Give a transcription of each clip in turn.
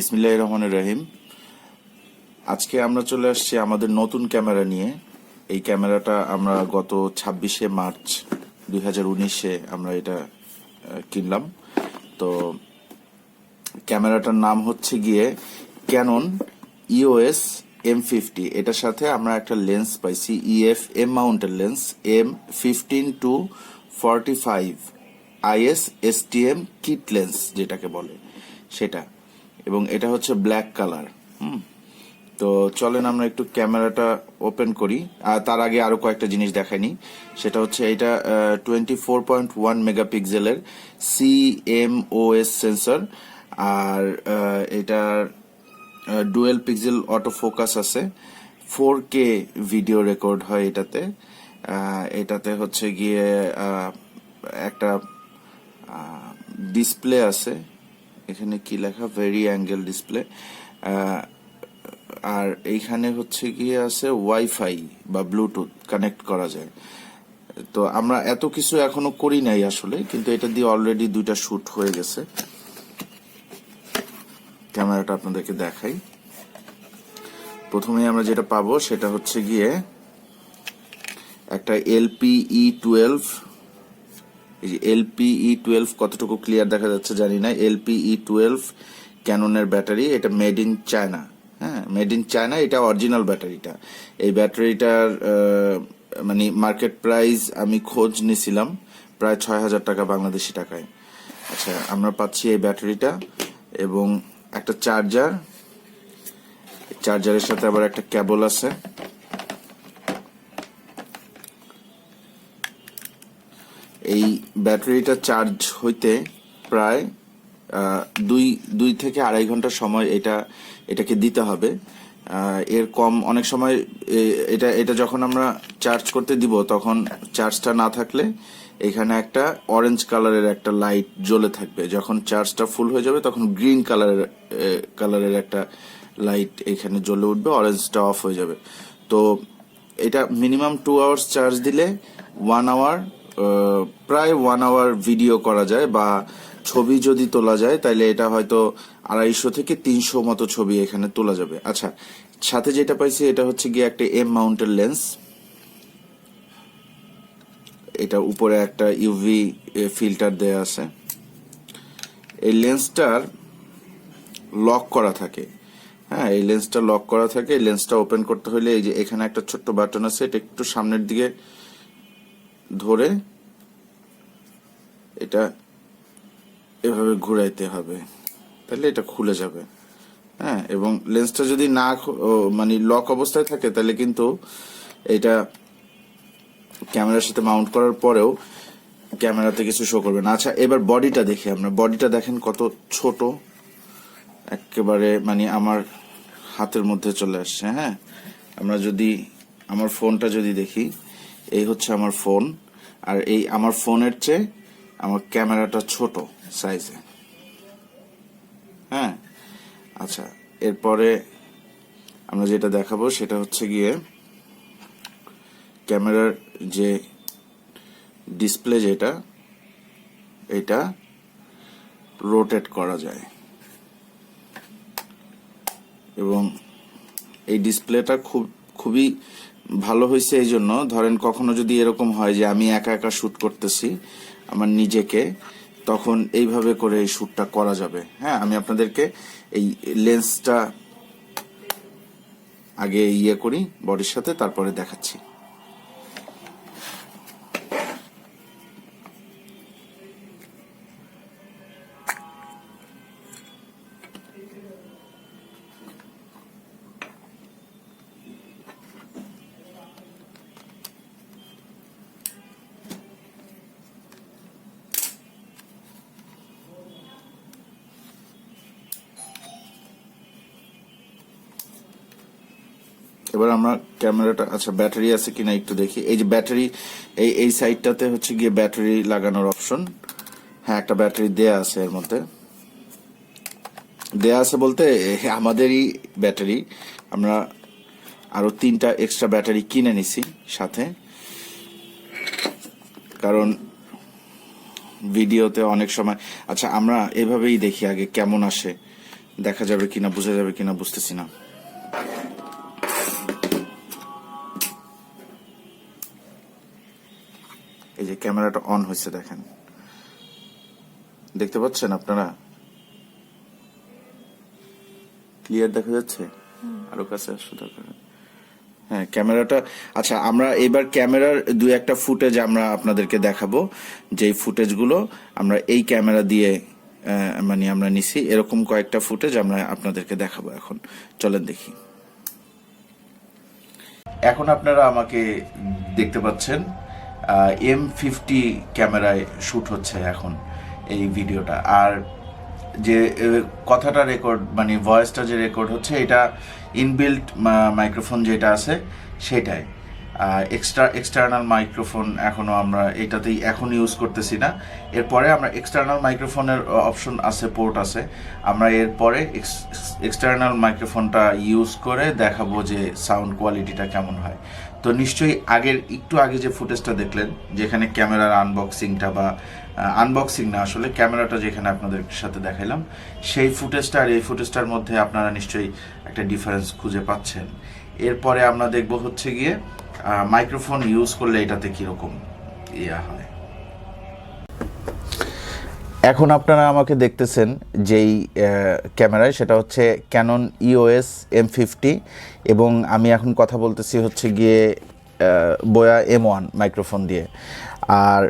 বিসমিল্লাহ রহমান রহিম। আজকে আমরা চলে আসছি আমাদের নতুন ক্যামেরা নিয়ে। এই ক্যামেরাটা আমরা গত ছাব্বিশে মার্চ দুই আমরা এটা কিনলাম। তো ক্যামেরাটার নাম হচ্ছে গিয়ে ক্যানন ইওএস এম ফিফটি এটার সাথে আমরা একটা লেন্স পাইছি EF M মাউন্টের lens M fifteen to forty five IS STM kit lens যেটাকে বলে, সেটা। এবং এটা হচ্ছে ব্ল্যাক কালার হুম? তো চলেন আমরা একটু ক্যামেরাটা ওপেন করি। আর তার আগে আরও কয়েকটা জিনিস দেখাইনি। সেটা হচ্ছে এটা টোয়েন্টি ফোর পয়েন্ট ওয়ান মেগাপিক্সেলের C M O S sensor আর এটার ডুয়েল পিক্সেল অটো ফোকাস আছে। ফোর কে ভিডিও রেকর্ড হয় এটাতে। এটাতে হচ্ছে গিয়ে একটা ডিসপ্লে আছে। এখানে কি লেখা? ভেরি অ্যাঙ্গেল ডিসপ্লে আর এইখানে হচ্ছে গিয়ে আছে ওয়াইফাই বা ব্লুটুথ কানেক্ট করা যায়। তো আমরা এত কিছু এখনও করি নাই আসলে, কিন্তু এটা দিয়ে অলরেডি দুইটা শুট হয়ে গেছে। ক্যামেরাটা আপনাদেরকে দেখাই। প্রথমে আমরা যেটা পাবো সেটা হচ্ছে গিয়ে একটা এলপিই টুয়েলভ এই এলপিই টুয়েলভ কতটুকু ক্লিয়ার দেখা যাচ্ছে জানি না। এলপিই টুয়েলভ ক্যাননের ব্যাটারি, এটা মেড ইন চায়না হ্যাঁ মেড ইন চায়না এটা অরিজিনাল ব্যাটারিটা। এই ব্যাটারিটার মানে মার্কেট প্রাইস আমি খোঁজ নিছিলাম প্রায় ছয় হাজার টাকা বাংলাদেশি টাকায়। আচ্ছা আমরা পাচ্ছি এই ব্যাটারিটা এবং একটা চার্জার চার্জারের সাথে আবার একটা কেবল আছে এই ব্যাটারিটা চার্জ হইতে প্রায় দুই দুই থেকে আড়াই ঘণ্টা সময় এটা, এটাকে দিতে হবে। এর কম অনেক সময় এটা এটা যখন আমরা চার্জ করতে দিব, তখন চার্জটা না থাকলে এখানে একটা অরেঞ্জ কালারের একটা লাইট জ্বলে থাকবে। যখন চার্জটা ফুল হয়ে যাবে, তখন গ্রিন কালারের কালারের একটা লাইট এখানে জ্বলে উঠবে অরেঞ্জটা অফ হয়ে যাবে। তো এটা মিনিমাম টু আওয়ার্স চার্জ দিলে ওয়ান আওয়ার প্রায় ওয়ান আওয়ার ভিডিও করা যায় বা ছবি যদি তোলা যায় তাহলে এটা হয়তো আড়াইশো থেকে তিনশো মতো ছবি এখানে তোলা যাবে। আচ্ছা সাথে যেটা পাইছি এটা হচ্ছে গিয়ে একটা এম মাউন্টের লেন্স এটা উপরে একটা ইউভি ফিল্টার দেয়া আছে। এই লেন্সটার লক করা থাকে। হ্যাঁ এই লেন্সটা লক করা থাকে। লেন্সটা ওপেন করতে হলে এই যে এখানে একটা ছোট্ট বাটন আছে, এটা একটু সামনের দিকে ধরে এটা এভাবে ঘুরাইতে হবে। তাহলে এটা খুলে যাবে। হ্যাঁ এবং লেন্সটা যদি না মানে লক অবস্থায় থাকে, তাহলে কিন্তু এটা ক্যামেরার সাথে মাউন্ট করার পরেও ক্যামেরাতে কিছু শো করবে না। আচ্ছা এবার বডিটা দেখি আমরা। বডিটা দেখেন কত ছোট। একেবারে মানে আমার হাতের মধ্যে চলে আসছে হ্যাঁ। আমরা যদি আমার ফোনটা যদি দেখি। এই হচ্ছে আমার ফোন, আর এই আমার ফোনের চেয়ে আমার ক্যামেরাটা ছোট সাইজে হ্যাঁ? আচ্ছা এরপরে আমরা যেটা দেখাবো সেটা হচ্ছে গিয়ে ক্যামেরার যে ডিসপ্লে যেটা, এটা রোটেট করা যায়। এবং এই ডিসপ্লেটা খুব, খুবই ভালো হয়েছে এই জন্য। ধরেন কখনো যদি এরকম হয় যে আমি একা একা শ্যুট করতেছি আমার নিজেকে, তখন এইভাবে করে এই শ্যুটটা করা যাবে। হ্যাঁ আমি আপনাদেরকে এই লেন্সটা আগে ইয়ে করি বডির সাথে, তারপরে দেখাচ্ছি। এবার আমরা ক্যামেরাটা আচ্ছা ব্যাটারি আছে কিনা একটু দেখি। এই যে ব্যাটারি, এই এই সাইডটাতে হচ্ছে গিয়ে ব্যাটারি লাগানোর অপশন। হ্যাঁ একটা ব্যাটারি দেয়া আছে এর মধ্যে। দেয়া আছে বলতে, আমাদেরই ব্যাটারি। আমরা আরও তিনটা এক্সট্রা ব্যাটারি কিনে নিছি সাথে। কারণ ভিডিওতে অনেক সময় আচ্ছা আমরা এভাবেই দেখি আগে কেমন আসে। দেখা যাবে কিনা, বোঝা যাবে কিনা, বুঝতেছি না। এই যে ক্যামেরাটা অন হয়েছে দেখেন। দেখতে পাচ্ছেন আপনারা? ক্লিয়ার দেখা যাচ্ছে? আরও কাছে আসো দরকার হ্যাঁ। ক্যামেরাটা আচ্ছা আমরা এবার ক্যামেরার দু একটা ফুটেজ আমরা আপনাদেরকে দেখাবো। যেই ফুটেজগুলো আমরা এই ক্যামেরা দিয়ে মানে আমরা নিছি এরকম কয়েকটা ফুটেজ আমরা আপনাদেরকে দেখাবো এখন। চলেন দেখি। এখন আপনারা আমাকে দেখতে পাচ্ছেন এম ফিফটি ক্যামেরায় শ্যুট হচ্ছে এখন এই ভিডিওটা। আর যে কথাটা রেকর্ড মানে ভয়েসটা যে রেকর্ড হচ্ছে, এটা ইনবিল্ট মাইক্রোফোন যেটা আছে, সেটাই। এক্সট্রা এক্সটার্নাল মাইক্রোফোন এখনও আমরা এটাতেই এখন ইউজ করতেছি না। এরপরে আমরা এক্সটার্নাল মাইক্রোফোনের অপশন আছে পোর্ট আছে। আমরা এরপরে এক্সটার্নাল মাইক্রোফোনটা ইউজ করে দেখাবো যে সাউন্ড কোয়ালিটিটা কেমন হয়। তো নিশ্চয়ই আগের, একটু আগে যে ফুটেজটা দেখলেন, যেখানে ক্যামেরার আনবক্সিংটা বা আনবক্সিং না, আসলে ক্যামেরাটা যেখানে আপনাদের সাথে দেখাইলাম, সেই ফুটেজটা আর এই ফুটেজটার মধ্যে আপনারা নিশ্চয়ই একটা ডিফারেন্স খুঁজে পাচ্ছেন। এরপরে আমরা দেখব হচ্ছে গিয়ে মাইক্রোফোন ইউজ করলে এটাতে কীরকম ইয়া হয়। এখন আপনারা আমাকে দেখতেছেন যেই ক্যামেরায়, সেটা হচ্ছে ক্যানন ইওএস এম ফিফটি এবং আমি এখন কথা বলতেছি হচ্ছে গিয়ে বোয়া এম ওয়ান মাইক্রোফোন দিয়ে। আর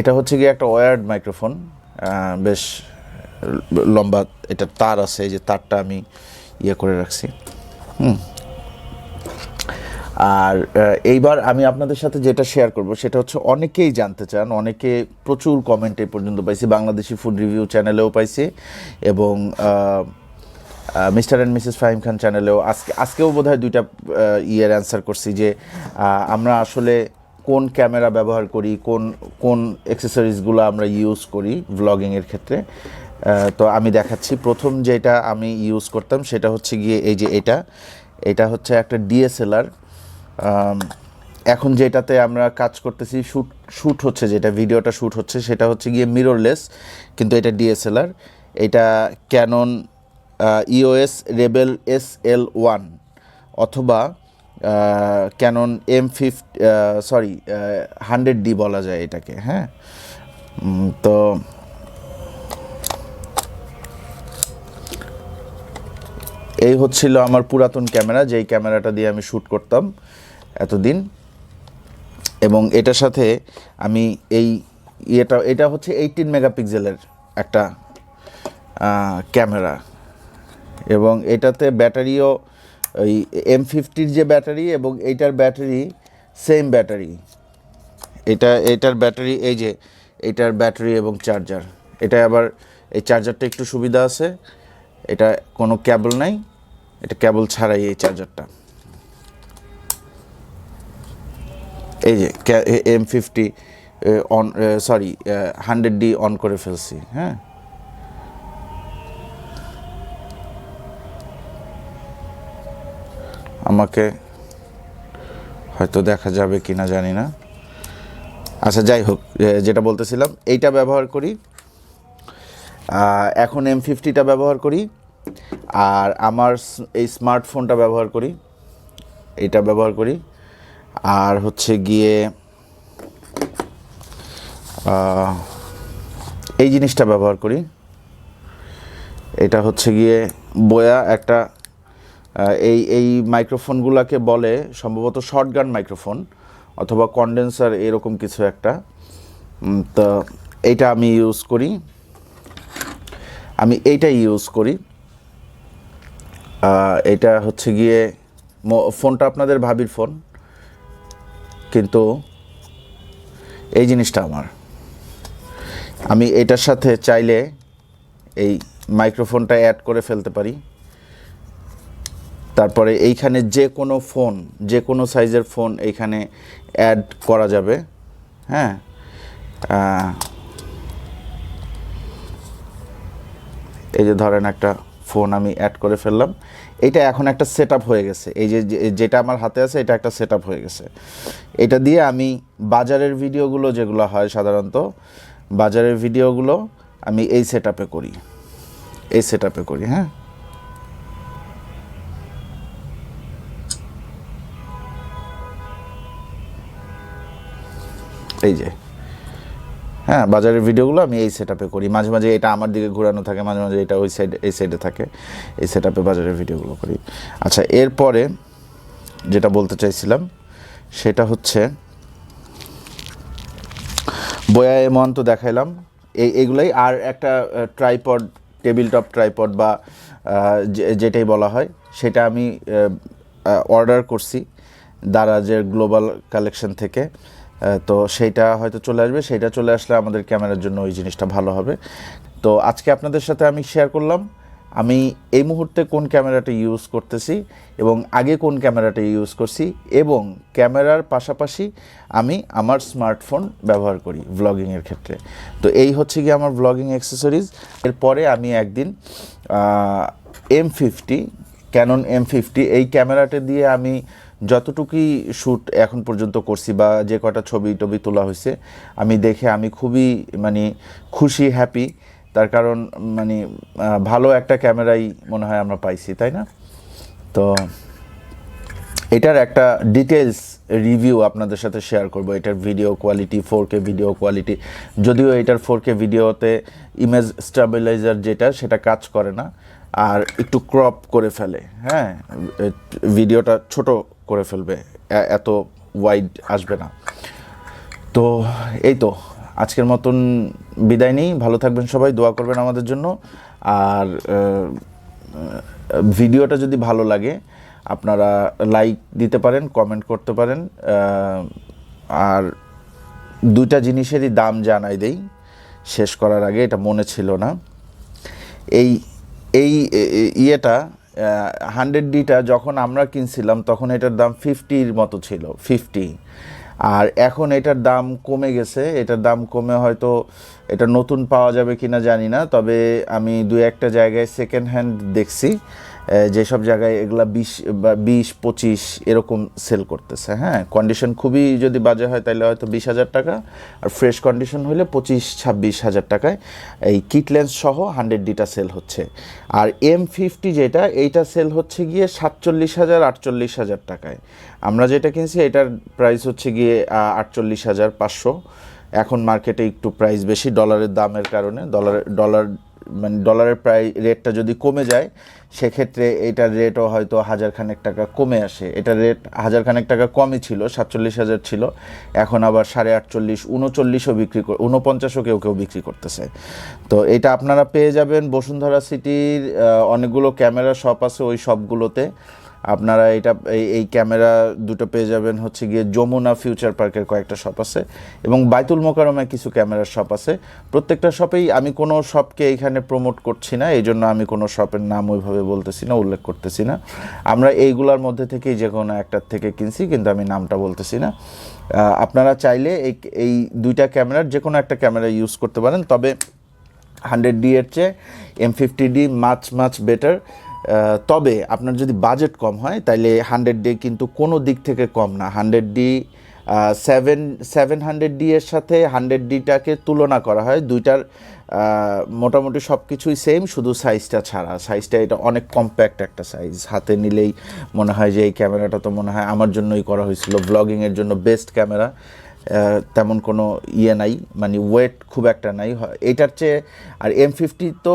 এটা হচ্ছে গিয়ে একটা ওয়ার্ড মাইক্রোফোন বেশ লম্বা, এটা তার আছে যে তারটা আমি ইয়ে করে রাখছি। হুম। আর এইবার আমি আপনাদের সাথে যেটা শেয়ার করব সেটা হচ্ছে অনেকেই জানতে চান, অনেকে প্রচুর কমেন্ট এই পর্যন্ত পাইছি, বাংলাদেশি ফুড রিভিউ চ্যানেলেও পাইছি এবং mister and missus Fahim Khan চ্যানেলেও আজকে, আজকেও বোধহয় দুইটা ইয়ের অ্যান্সার করছি যে আমরা আসলে কোন ক্যামেরা ব্যবহার করি, কোন কোন অ্যাক্সেসরিজগুলো আমরা ইউজ করি ভ্লগিংয়ের ক্ষেত্রে। তো আমি দেখাচ্ছি। প্রথম যেটা আমি ইউজ করতাম সেটা হচ্ছে গিয়ে এই যে এটা এটা হচ্ছে একটা ডিএসএলআর এখন যেটাতে আমরা কাজ করতেছি শ্যুট শ্যুট হচ্ছে যেটা, ভিডিওটা শ্যুট হচ্ছে, সেটা হচ্ছে গিয়ে মিররলেস কিন্তু এটা ডিএসএলআর এটা Canon EOS Rebel S L one অথবা Canon M fifty sorry hundred D বলা যায় এটাকে হ্যাঁ? তো, এই হচ্ছিল আমার পুরাতন ক্যামেরা, যেই ক্যামেরাটা দিয়ে আমি শ্যুট করতাম। এতদিন। এবং এটার সাথে আমি এই ইয়েটা, এটা হচ্ছে এইটিন মেগাপিক্সেলের একটা ক্যামেরা। এবং এটাতে ব্যাটারিও ওই এম ফিফটির যে ব্যাটারি এবং এইটার ব্যাটারি সেম ব্যাটারি। এটা, এটার ব্যাটারি, এই যে এটার ব্যাটারি এবং চার্জার এটা আবার এই চার্জারটা একটু সুবিধা আছে। এটা কোনো ক্যাবল নাই। এটা ক্যাবল ছাড়াই এই চার্জারটা এই যে M fifty on sorry hundred D on করে ফেলছি হ্যাঁ? আমাকে হয়তো দেখা যাবে কি না জানি না। আচ্ছা যাই হোক যেটা বলতেছিলাম, এইটা ব্যবহার করি। এখন এম ফিফটিটা ব্যবহার করি, আর আমার এই স্মার্টফোনটা ব্যবহার করি এটা ব্যবহার করি। আর হচ্ছে গিয়ে এই জিনিসটা ব্যবহার করি। এটা হচ্ছে গিয়ে বয়া একটা এই এই মাইক্রোফোনগুলোকে বলে সম্ভবত শর্টগান মাইক্রোফোন অথবা কন্ডেন্সার এরকম কিছু একটা। তো এইটা আমি ইউজ করি। আমি এইটাই ইউজ করি। এটা হচ্ছে গিয়ে ফোনটা আপনাদের ভাবির ফোন। কিন্তু এই জিনিসটা আমার। আমি এটার সাথে চাইলে এই মাইক্রোফোনটা অ্যাড করে ফেলতে পারি। তারপরে এইখানে যে কোনো ফোন যে কোনো সাইজের ফোন এইখানে অ্যাড করা যাবে। হ্যাঁ? এই যে ধরেন একটা ফোন আমি অ্যাড করে ফেললাম। এটা এখন একটা সেট হয়ে গেছে। এই যে যেটা আমার হাতে আছে, এটা একটা সেট হয়ে গেছে। এটা দিয়ে আমি বাজারের ভিডিওগুলো যেগুলো হয় সাধারণত, বাজারের ভিডিওগুলো আমি এই সেট করি। এই সেট করি হ্যাঁ। এই যে। হ্যাঁ বাজারের ভিডিওগুলো আমি এই সেট করি। মাঝে মাঝে এটা আমার দিকে ঘোরানো থাকে, মাঝে মাঝে এটা ওই সাইড এই সাইডে থাকে। এই সেট বাজারের ভিডিওগুলো করি। আচ্ছা এরপরে যেটা বলতে চাইছিলাম, সেটা হচ্ছে বয়া এমন তো দেখাইলাম। এই এগুলাই আর একটা ট্রাইপড টেবিল টপ ট্রাইপড বা যেটাই বলা হয়, সেটা আমি অর্ডার করছি দারাজের গ্লোবাল কালেকশন থেকে। তো সেইটা হয়তো চলে আসবে, সেইটা চলে আসলে আমাদের ক্যামেরার জন্য ওই জিনিসটা ভালো হবে। তো আজকে আপনাদের সাথে আমি শেয়ার করলাম, আমি এই মুহূর্তে কোন ক্যামেরাটা ইউজ করতেছি এবং আগে কোন ক্যামেরাটা ইউজ করছি এবং ক্যামেরার পাশাপাশি আমি আমার স্মার্টফোন ব্যবহার করি ভ্লগিংয়ের ক্ষেত্রে। তো এই হচ্ছে কি আমার ভ্লগিং অ্যাক্সেসরিজ এরপরে আমি একদিন M fifty Canon M fifty এই ক্যামেরাটা দিয়ে আমি যতটুকুই শ্যুট এখন পর্যন্ত করছি বা যে কটা ছবি টবি তোলা হয়েছে, আমি দেখে আমি খুবই মানে খুশি হ্যাপি তার কারণ মানে ভালো একটা ক্যামেরাই মনে হয় আমরা পাইছি, তাই না? তো এটার একটা ডিটেলস রিভিউ আপনাদের সাথে শেয়ার করব। এটার video quality four K video quality যদিও এটার ফোর কে ভিডিওতে ইমেজ স্টেবিলাইজার যেটা, সেটা কাজ করে না, আর একটু ক্রপ করে ফেলে হ্যাঁ? ভিডিওটা ছোট করে ফেলবে এত ওয়াইড আসবে না। তো এই তো, আজকের মতন বিদায় নেই, ভালো থাকবেন সবাই, দোয়া করবেন আমাদের জন্য। আর ভিডিওটা যদি ভালো লাগে, আপনারা লাইক দিতে পারেন কমেন্ট করতে পারেন আর দুইটা জিনিসেরই দাম জানাই দেই, শেষ করার আগে, এটা মনে ছিল না। এই এই ইয়েটা হান্ড্রেড ডিটা যখন আমরা কিনছিলাম, তখন এটার দাম ফিফটির মতো ছিল ফিফটি আর এখন এটার দাম কমে গেছে, এটার দাম কমে হয়তো এটা নতুন পাওয়া যাবে কিনা জানি না, তবে আমি দু একটা জায়গায় সেকেন্ড হ্যান্ড দেখছি। যেসব জায়গায় এগুলা বিশ বা বিশ, পঁচিশ এরকম সেল করতেছে হ্যাঁ? কন্ডিশন খুবই যদি বাজে হয় তাহলে হয়তো বিশ হাজার টাকা। আর ফ্রেশ কন্ডিশন হলে পঁচিশ, ছাব্বিশ হাজার টাকায়। এই কিট লেন্স সহ হান্ড্রেড ডিটা সেল হচ্ছে। আর এম ফিফটি যেটা, এইটা সেল হচ্ছে গিয়ে সাতচল্লিশ হাজার, আটচল্লিশ হাজার টাকায়। আমরা যেটা কিনছি, এটার প্রাইস হচ্ছে গিয়ে আটচল্লিশ হাজার পাঁচশো। এখন মার্কেটে একটু প্রাইস বেশি ডলারের দামের কারণে। ডলার ডলার মানে ডলারের প্রায় রেটটা যদি কমে যায়, সেক্ষেত্রে এটার রেটও হয়তো হাজার খানেক টাকা কমে আসে। এটার রেট হাজার খানেক টাকা কমই ছিল, সাতচল্লিশ হাজার ছিল। এখন আবার সাড়ে আটচল্লিশ উনচল্লিশও বিক্রি কর উনপঞ্চাশও কেউ কেউ বিক্রি করতেছে। তো এটা আপনারা পেয়ে যাবেন বসুন্ধরা সিটির অনেকগুলো ক্যামেরা শপ আছে ওই সবগুলোতে আপনারা এটা, এই ক্যামেরা দুটো পেয়ে যাবেন হচ্ছে গিয়ে যমুনা ফিউচার পার্কের কয়েকটা শপ আছে এবং বাইতুল মোকারমে কিছু ক্যামেরার শপ আছে। প্রত্যেকটা শপেই আমি কোনো শপকে এইখানে প্রমোট করছি না এই জন্য আমি কোনো শপের নাম ওইভাবে বলতেছি না, উল্লেখ করতেছি না। আমরা এইগুলার মধ্যে থেকেই যে কোনো একটার থেকে কিনছি, কিন্তু আমি নামটা বলতেছি না। আপনারা চাইলে এই এই দুইটা ক্যামেরার যে কোনো একটা ক্যামেরা ইউজ করতে পারেন, তবে হান্ড্রেড ডি এর চেয়ে M fifty D much much better তবে আপনার যদি বাজেট কম হয় তাহলে হান্ড্রেড ডি কিন্তু কোনো দিক থেকে কম না। Hundred D seven seven hundred D এর সাথে হান্ড্রেড ডিটাকে তুলনা করা হয়। দুইটার মোটামুটি সব কিছুই সেম শুধু সাইজটা ছাড়া। সাইজটা এটা অনেক কম্প্যাক্ট একটা সাইজ হাতে নিলেই মনে হয় যে এই ক্যামেরাটা তো মনে হয় আমার জন্যই করা হয়েছিল। ব্লগিংয়ের জন্য বেস্ট ক্যামেরা। তেমন কোনো ইয়ে নাই। মানে ওয়েট খুব একটা নাই। এটার চেয়ে, আর এম ফিফটি তো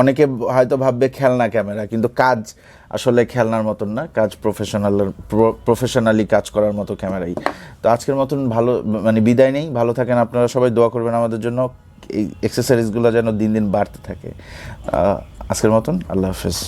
অনেকে হয়তো ভাববে খেলনা ক্যামেরা, কিন্তু কাজ আসলে খেলনার মতন না, কাজ প্রফেশনাল প্রফেশনালি কাজ করার মতো ক্যামেরাই। তো আজকের মতন ভালো মানে বিদায় নেই, ভালো থাকেন আপনারা সবাই, দোয়া করবেন আমাদের জন্য, এই এক্সারসাইজগুলো যেন দিন দিন বাড়তে থাকে। আজকের মতন, আল্লাহ হাফেজ।